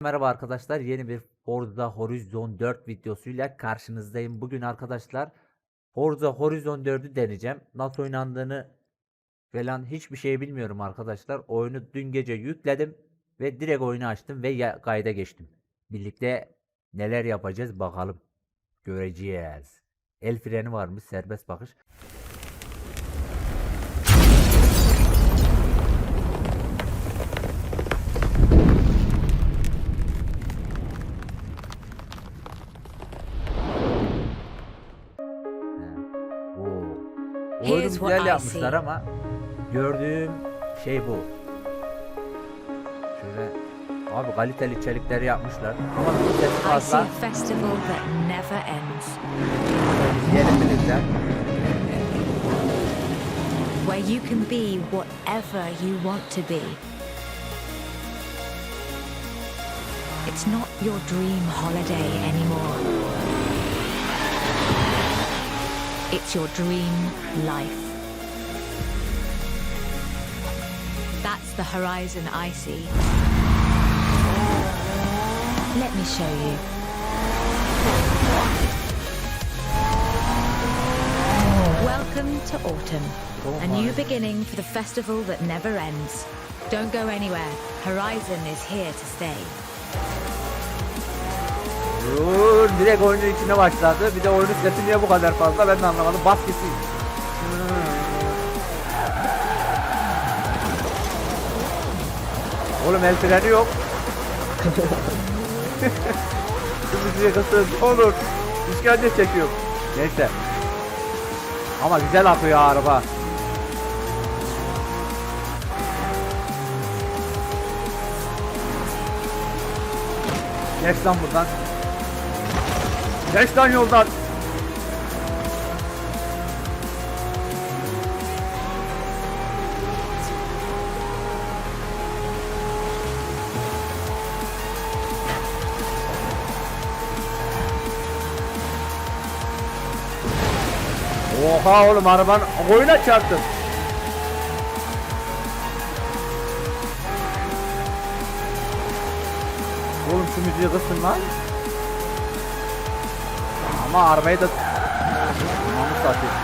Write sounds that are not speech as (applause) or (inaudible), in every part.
Merhaba arkadaşlar yeni bir Forza Horizon 4 videosuyla karşınızdayım. Bugün arkadaşlar Forza Horizon 4'ü deneyeceğim. Nasıl oynandığını falan hiçbir şey bilmiyorum arkadaşlar. Oyunu dün gece yükledim ve direkt oyunu açtım ve kayda geçtim. Birlikte neler yapacağız bakalım. Göreceğiz. El freni varmış serbest bakış. Yapmışlar see. ama gördüğüm şey bu. Şöyle abi kaliteli içerikleri yapmışlar. Ama bir sesi I see fazla. a festival that never ends, İzleyelim birlikte. where you can be whatever you want to be. It's not your dream holiday anymore. It's your dream life. The horizon I see. Let me show you. Welcome to autumn. A new beginning for the festival that never ends. Don't go anywhere. Horizon is here to stay. Dur, direkt oyunun içine başladı. Bir de oyunun sesi niye bu kadar fazla ben de anlamadım. Bas gitsin. Oğlum el freni yok. Müziği kısın. Olur. İşkence çekiyor. Neyse. Ama güzel akıyor araba. Geç lan buradan. Geç lan yoldan. Oha oğlum araban koyuna çarptım. Oğlum şu müziği kısın lan. Ama arabayı da Anamı satayım.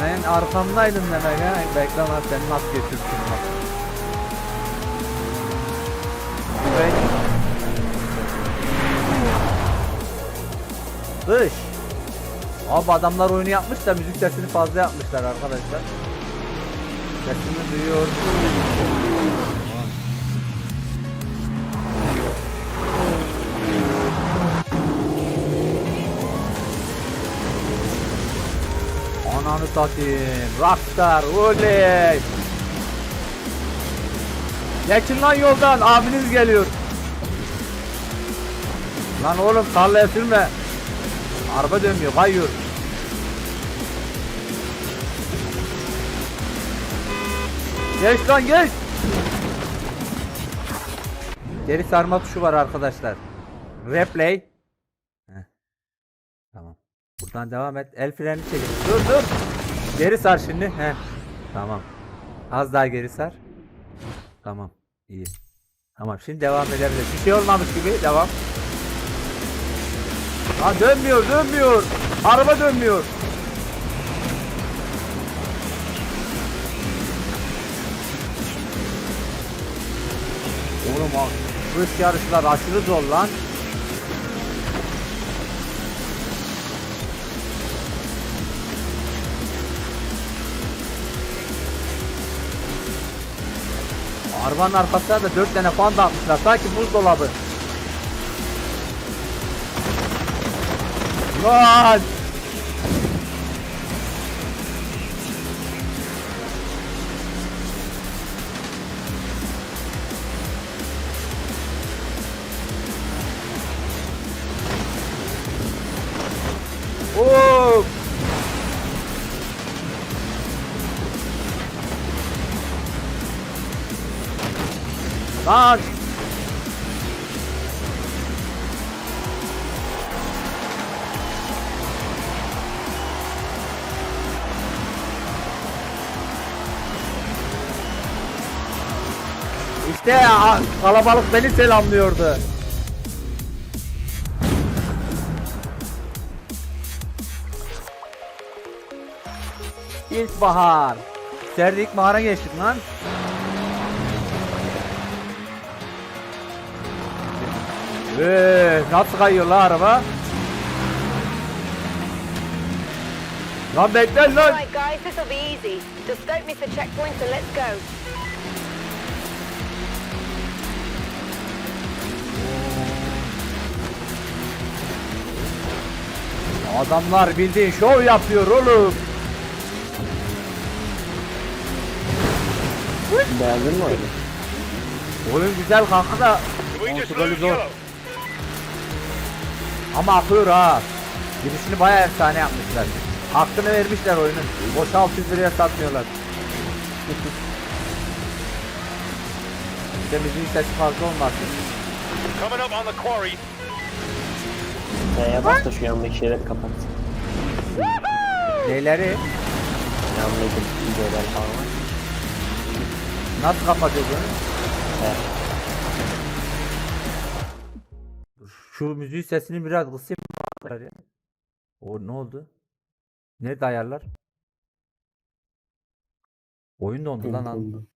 Sen arkamdaydın demek ha. Bekle lan seni nasıl geçirsin Dış. Abi adamlar oyunu yapmış da müzik sesini fazla yapmışlar arkadaşlar. Sesini duyuyorsun. Ananı satayım. Rockstar oley. Geçin lan yoldan abiniz geliyor. Lan oğlum tarlaya sürme. Araba dönmüyor kayıyor. Geç lan geç. Geri sarma tuşu var arkadaşlar. Replay. Tamam. Buradan devam et. El freni çekin. Dur dur. Geri sar şimdi. Heh. Tamam. Az daha geri sar. Tamam. İyi. Tamam şimdi devam edebiliriz. Bir şey olmamış gibi devam. Ha dönmüyor dönmüyor. Araba dönmüyor. Oğlum bak. Hız yarışlar aşırı zor lan. Arabanın arkasına da 4 tane fan da atmışlar. Sanki buzdolabı. Lan! Oo! Lan! İşte kalabalık beni selamlıyordu. İlkbahar. Serdi ilkbahara geçtik lan. Eee nasıl kayıyor la araba? Lan bekle lan. Right, guys, this will be easy. Just don't miss the checkpoint and let's go. Adamlar bildiğin şov yapıyor oğlum. Beğendin mi oyunu? Oyun güzel kanka da kontrolü zor. Ama akıyor ha. Girişini bayağı efsane yapmışlar. Hakkını vermişler oyunun. Boş 600 liraya satmıyorlar. (laughs) İşte müziğin sesi fazla olmasın. Coming up on the quarry. Neye bas da şu yandaki şeyleri kapat. Neyleri Yandaki videolar falan var. nasıl bunu? Evet. Şu müziğin sesini biraz kısayım. ya. O ne oldu? Nerede ayarlar? Oyun dondu lan. lan.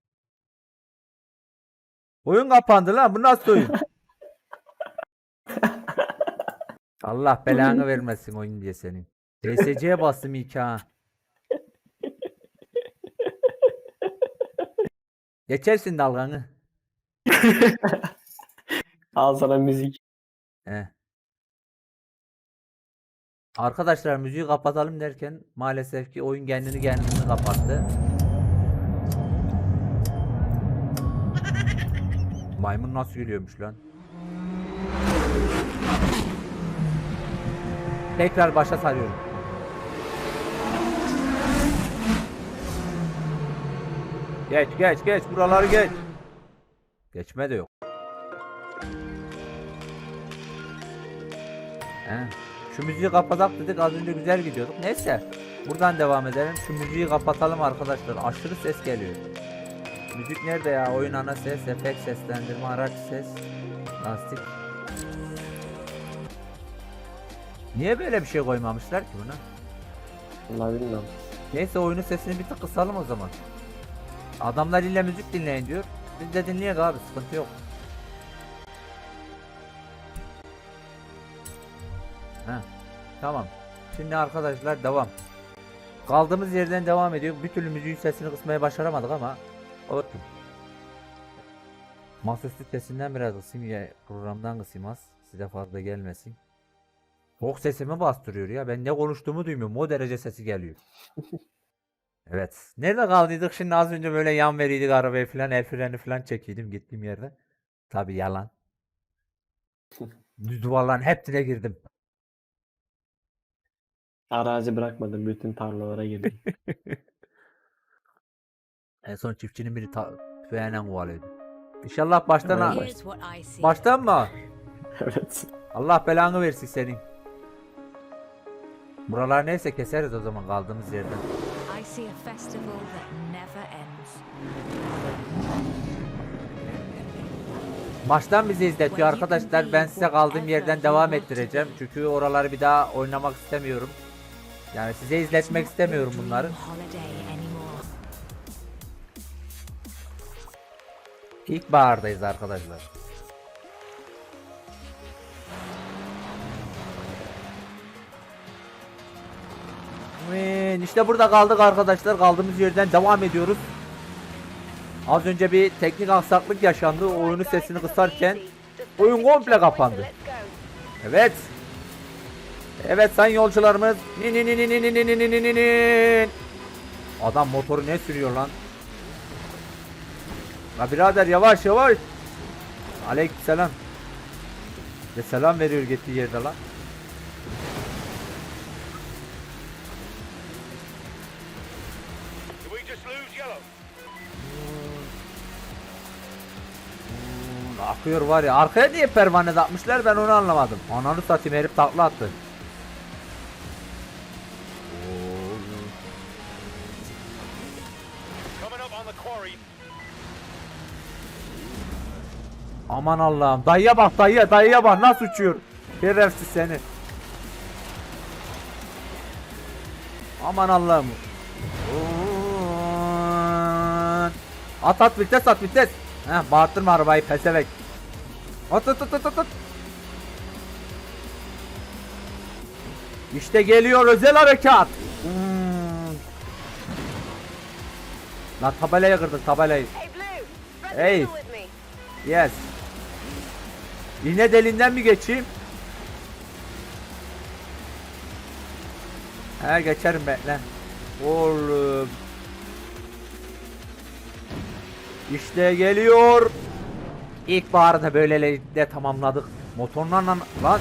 Oyun kapandı lan. Bu nasıl oyun? (laughs) Allah belanı (laughs) vermesin oyun diye senin. DSC'ye bastım ilk ha. (laughs) Geçersin dalganı. (laughs) Al sana müzik. He. Arkadaşlar müziği kapatalım derken maalesef ki oyun kendini kendini kapattı. Maymun nasıl gülüyormuş lan? Tekrar başa sarıyorum. Geç geç geç buraları geç. Geçme de yok. He. Şu müziği kapatak dedik az önce güzel gidiyorduk. Neyse. Buradan devam edelim. Şu müziği kapatalım arkadaşlar. Aşırı ses geliyor. Müzik nerede ya? Oyun ana ses, efekt seslendirme, araç ses, lastik. Niye böyle bir şey koymamışlar ki buna? Vallahi bilmiyorum. Neyse oyunun sesini bir tık kısalım o zaman. Adamlar illa müzik dinleyin diyor. Biz de dinleyelim abi sıkıntı yok. Heh, tamam. Şimdi arkadaşlar devam. Kaldığımız yerden devam ediyor. Bir türlü müziğin sesini kısmaya başaramadık ama olsun. Masaüstü sesinden biraz kısayım ya programdan kısayım az. Size fazla gelmesin. Çok sesimi bastırıyor ya. Ben ne konuştuğumu duymuyorum. O derece sesi geliyor. (laughs) Evet. Nerede kaldıydık? Şimdi az önce böyle yan veriydik arabaya falan. El freni falan çekiyordum gittiğim yerde. Tabi yalan. (laughs) Duvarların hepsine girdim. Arazi bırakmadım. Bütün tarlalara girdim. (laughs) En son çiftçinin biri tüfeğiyle kovalıyordu. İnşallah baştan. Baştan mı? evet. Allah belanı versin senin. Buralar neyse keseriz o zaman kaldığımız yerden. Baştan bizi izletiyor arkadaşlar. Ben size kaldığım yerden devam ettireceğim. Çünkü oraları bir daha oynamak istemiyorum. Yani size izletmek istemiyorum bunları. İlkbahardayız arkadaşlar. Amin. İşte burada kaldık arkadaşlar. Kaldığımız yerden devam ediyoruz. Az önce bir teknik aksaklık yaşandı. Oyunu sesini kısarken oyun komple kapandı. Evet. Evet sayın yolcularımız. Adam motoru ne sürüyor lan? La birader yavaş yavaş. Aleykümselam. Ve selam veriyor gittiği yerde lan. Akıyor var ya. Arkaya niye pervane takmışlar ben onu anlamadım. Ananı satayım herif takla attı. Aman Allah'ım. Dayıya bak dayıya dayıya bak nasıl uçuyor. Şerefsiz seni. Aman Allah'ım. At at vites at vites. Heh bağırtırma arabayı pesevek. At at at at at. İşte geliyor özel harekat. Hmm. Lan tabelayı kırdın tabelayı. Hey. Yes. İğne deliğinden mi geçeyim? He geçerim bekle. Oğlum. İşte geliyor. İlkbaharı da böylelikle tamamladık. Motorlarla lan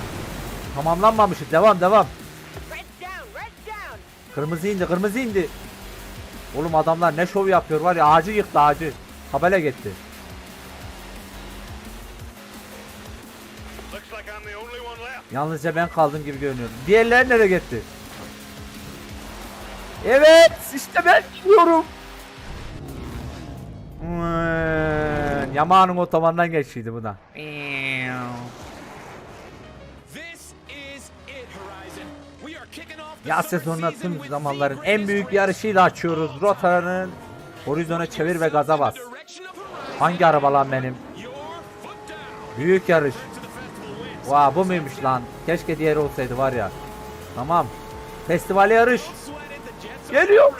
tamamlanmamışız. Devam devam. Red down, red down. Kırmızı indi kırmızı indi. Oğlum adamlar ne şov yapıyor var ya ağacı yıktı ağacı. Tabela gitti. Yalnızca ben kaldım gibi görünüyor. Diğerleri nereye gitti? Evet işte ben gidiyorum. Horizon. We are kicking off the Yaz sezonuna tüm zamanların en büyük yarışıyla açıyoruz. Rotanın Horizon'a çevir ve gaza bas. Hangi araba lan benim? Büyük yarış. wins. Vay bu muymuş lan? Keşke diğeri olsaydı var ya. Tamam. Festivale yarış. Geliyor.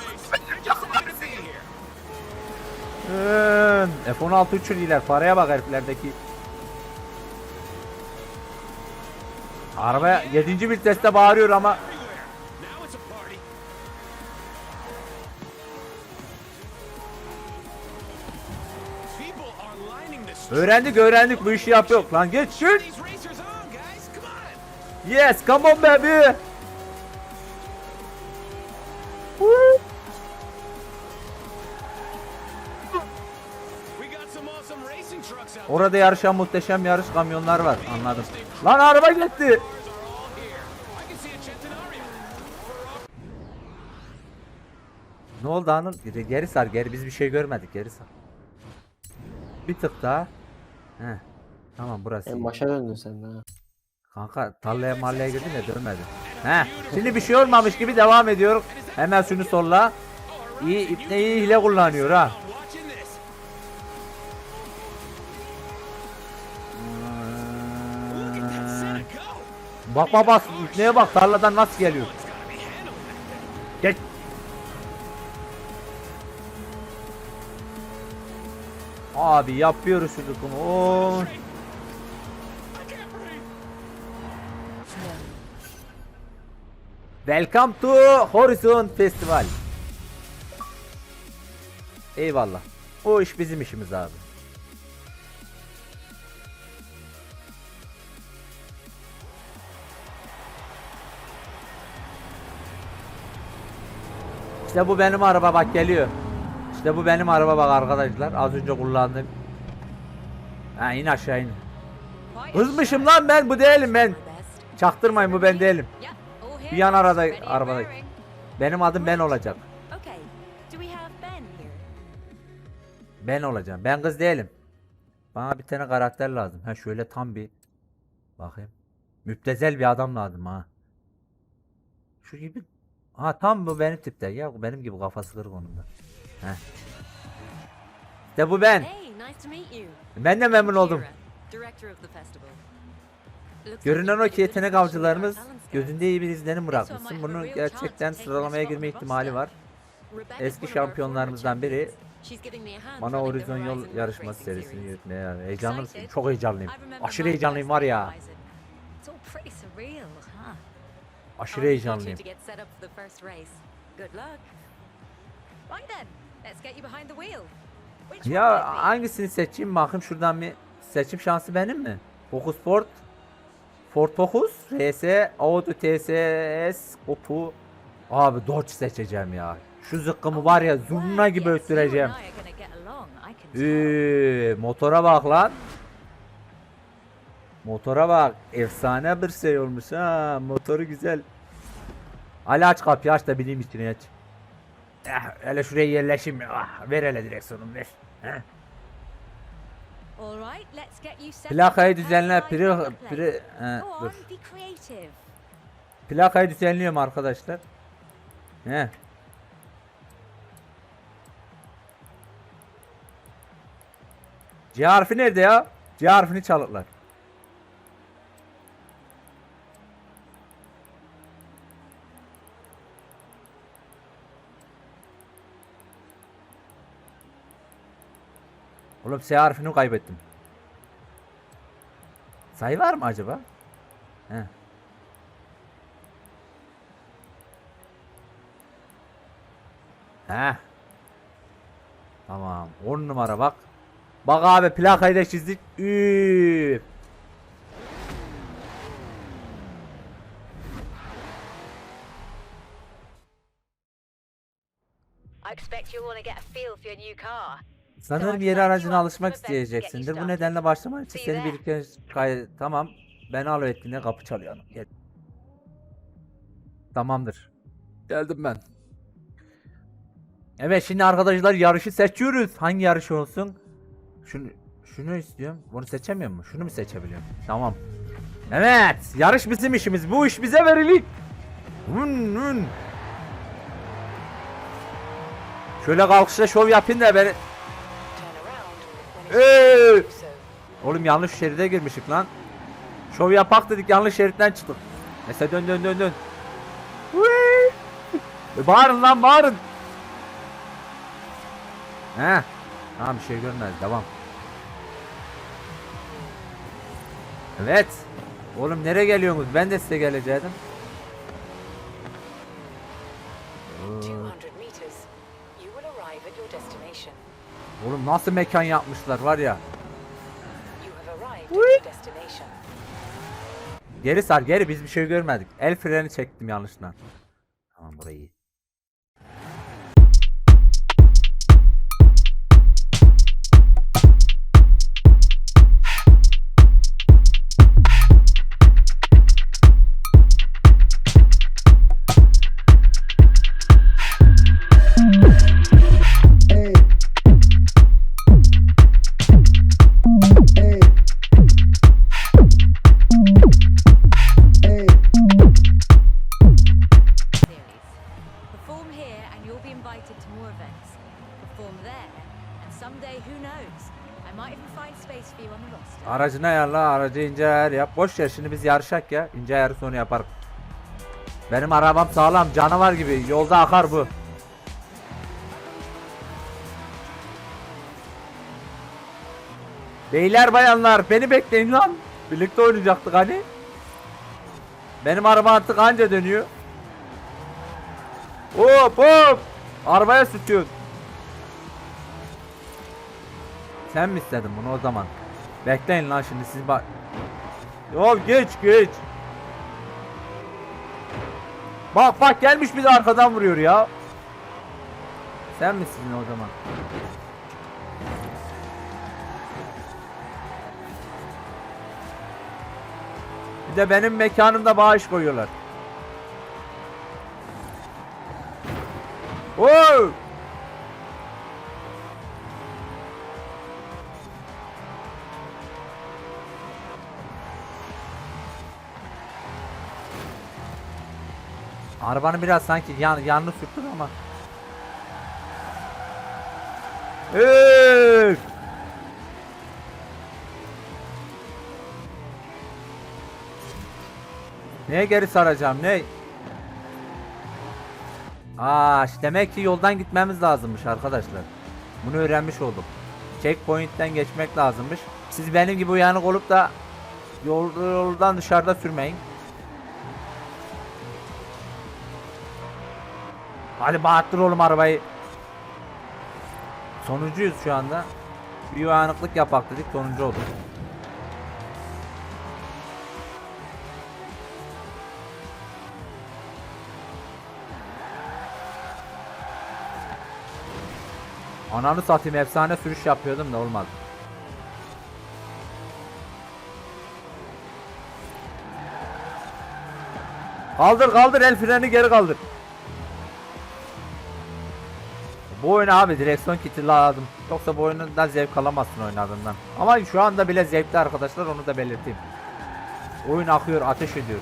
F-16 uçuruyorlar. Paraya bak heriflerdeki. Araba 7. viteste bağırıyor ama öğrendik öğrendik bu işi yapıyor. Lan geç on. Yes come on baby. Orada yarışan muhteşem yarış kamyonlar var anladım. Lan araba gitti. Ne oldu Anıl? Geri, sar geri biz bir şey görmedik geri sar. Bir tık daha. Heh. Tamam burası. En iyi. başa döndün sen de ha. Kanka tarlaya mahalleye girdin de dönmedin. He. Şimdi bir şey olmamış gibi devam ediyoruz. Hemen şunu solla. İyi ipne iyi hile kullanıyor ha. Bak bak bak ipneye bak tarladan nasıl geliyor. Geç. Abi yapıyoruz şu breathe. Welcome to Horizon Festival. Eyvallah. O iş bizim işimiz abi. İşte bu benim araba bak geliyor. İşte bu benim araba bak arkadaşlar. Az önce kullandım. Ha in aşağı in. Kızmışım lan ben bu değilim ben. Çaktırmayın bu ben değilim. Bir yan arada arabada. Benim adım ben olacak. Ben olacağım. Ben kız değilim. Bana bir tane karakter lazım. Ha şöyle tam bir bakayım. Müptezel bir adam lazım ha. Şu gibi. Ha tam bu benim tipte. Ya bu benim gibi kafası kırık onun da. Heh. İşte bu ben. Ben de memnun oldum. Görünen o ki yetenek avcılarımız gözünde iyi bir izlenim bırakmışsın. Bunun gerçekten sıralamaya girme ihtimali var. Eski şampiyonlarımızdan biri bana Horizon yol yarışması serisini yürütmeye yani heyecanlı mısın? Çok heyecanlıyım. Aşırı heyecanlıyım var ya. Aşırı heyecanlıyım. Ya hangisini seçeyim? Bakayım şuradan bir seçim şansı benim mi? Focus Sport. Ford Focus. RS Audi TSS Opel Abi Dodge seçeceğim ya. Şu zıkkımı var ya zurna gibi öttüreceğim. Üü, motora bak lan. Motora bak. Efsane bir şey olmuş ha. Motoru güzel. Ali aç kapıyı aç da bineyim içine aç. Eh, hele şuraya yerleşeyim. Ah, ver hele direksiyonu ver. Heh. Plakayı düzenle. Pri, pri, e, on, dur. Plakayı düzenliyorum arkadaşlar. He. C harfi nerede ya? C harfini çalıklar. Oğlum S harfini kaybettim. Sayı var mı acaba? He. He. Tamam. 10 numara bak. Bak abi plakayı da çizdik. Üf. I expect you'll want to get a feel for your new car. Sanırım yeni aracına alışmak isteyeceksindir. Bu nedenle başlaman için seni birlikte kay tamam. Beni alo ettiğinde kapı çalıyor. Gel. Tamamdır. Geldim ben. Evet şimdi arkadaşlar yarışı seçiyoruz. Hangi yarış olsun? Şunu şunu istiyorum. Bunu seçemiyor mu? Şunu mu seçebiliyorum? Tamam. Evet, yarış bizim işimiz. Bu iş bize verilir. Hun hun. Şöyle kalkışta şov yapayım da beni. Ee! Oğlum yanlış şeride girmişik lan. Şov yapak dedik yanlış şeritten çıktık. Neyse dön dön dön dön. E, bağırın lan bağırın. He. Tamam bir şey görmez devam. Evet. Oğlum nereye geliyorsunuz? Ben de size gelecektim. Oo, 200 meters. You will arrive at your destination. Oğlum nasıl mekan yapmışlar var ya. Geri sar geri biz bir şey görmedik. El freni çektim yanlışlıkla. Tamam burayı you'll be invited to more events. Perform there, and someday, who knows? I might even find space for you on the roster. Aracını ayarla aracı ince ayar yap. Boş ver şimdi biz yarışak ya. İnce ayarı sonra yaparız. Benim arabam sağlam canavar gibi yolda akar bu. Beyler bayanlar beni bekleyin lan. Birlikte oynayacaktık hani. Benim araba artık anca dönüyor. Hop hop. Arabaya sürtüyorsun. Sen mi istedin bunu o zaman? Bekleyin lan şimdi siz bak. Yo geç geç. Bak bak gelmiş bir de arkadan vuruyor ya. Sen misin o zaman? Bir de benim mekanımda bağış koyuyorlar. Oo! Arabanı biraz sanki yan, yanlı sürttün ama. Üf! Neye geri saracağım ne? Aa, işte demek ki yoldan gitmemiz lazımmış arkadaşlar. Bunu öğrenmiş oldum. Checkpoint'ten geçmek lazımmış. Siz benim gibi uyanık olup da yol, yoldan dışarıda sürmeyin. Hadi bağırttır oğlum arabayı. Sonuncuyuz şu anda. Bir uyanıklık yapak dedik sonuncu olduk. Ananı satayım efsane sürüş yapıyordum da olmadı. Kaldır kaldır el freni geri kaldır. Bu oyunu abi direksiyon kiti lazım. Yoksa bu oyundan zevk alamazsın oynadığından. Ama şu anda bile zevkli arkadaşlar onu da belirteyim. Oyun akıyor, ateş ediyor.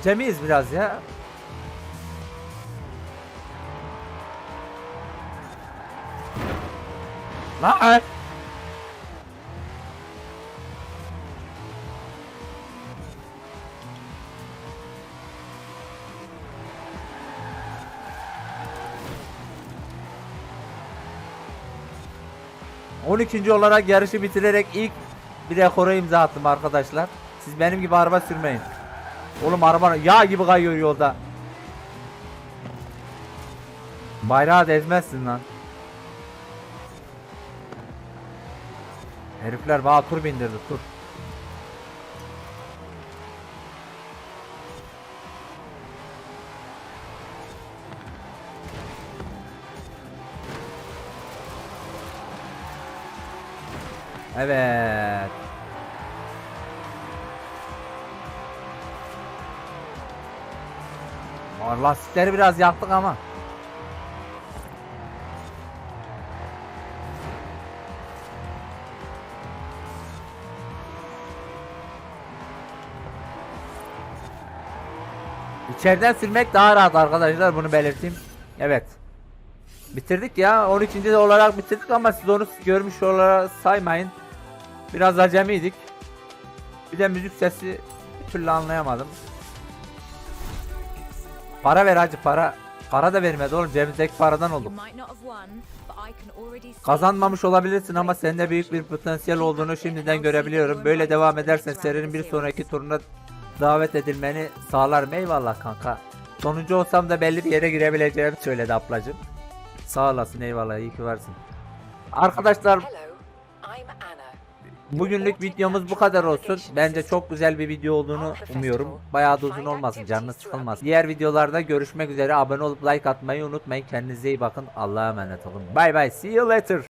Acemiyiz biraz ya. Lan! On ikinci olarak yarışı bitirerek ilk bir rekora imza attım arkadaşlar. Siz benim gibi araba sürmeyin. Oğlum araba yağ gibi kayıyor yolda. Bayrağı ezmezsin lan. Herifler bana tur bindirdi tur. Evet. Aa, Lastikleri biraz yaktık ama. İçeriden sürmek daha rahat arkadaşlar bunu belirteyim. Evet. Bitirdik ya 12. olarak bitirdik ama siz onu görmüş olarak saymayın. Biraz acemiydik. Bir de müzik sesi bir türlü anlayamadım. Para ver hacı para. Para da vermedi oğlum cebimizdeki paradan olduk. Kazanmamış olabilirsin ama sende büyük bir potansiyel olduğunu şimdiden görebiliyorum. Böyle devam edersen serinin bir sonraki turuna davet edilmeni sağlarım. Eyvallah kanka. Sonuncu olsam da belli bir yere girebileceğimi söyledi ablacım. Sağ olasın eyvallah iyi ki varsın. Arkadaşlar. Bugünlük videomuz bu kadar olsun. Bence çok güzel bir video olduğunu umuyorum. Bayağı da uzun olmasın, canınız sıkılmasın. Diğer videolarda görüşmek üzere. Abone olup like atmayı unutmayın. Kendinize iyi bakın. Allah'a emanet olun. Bye bye. See you later.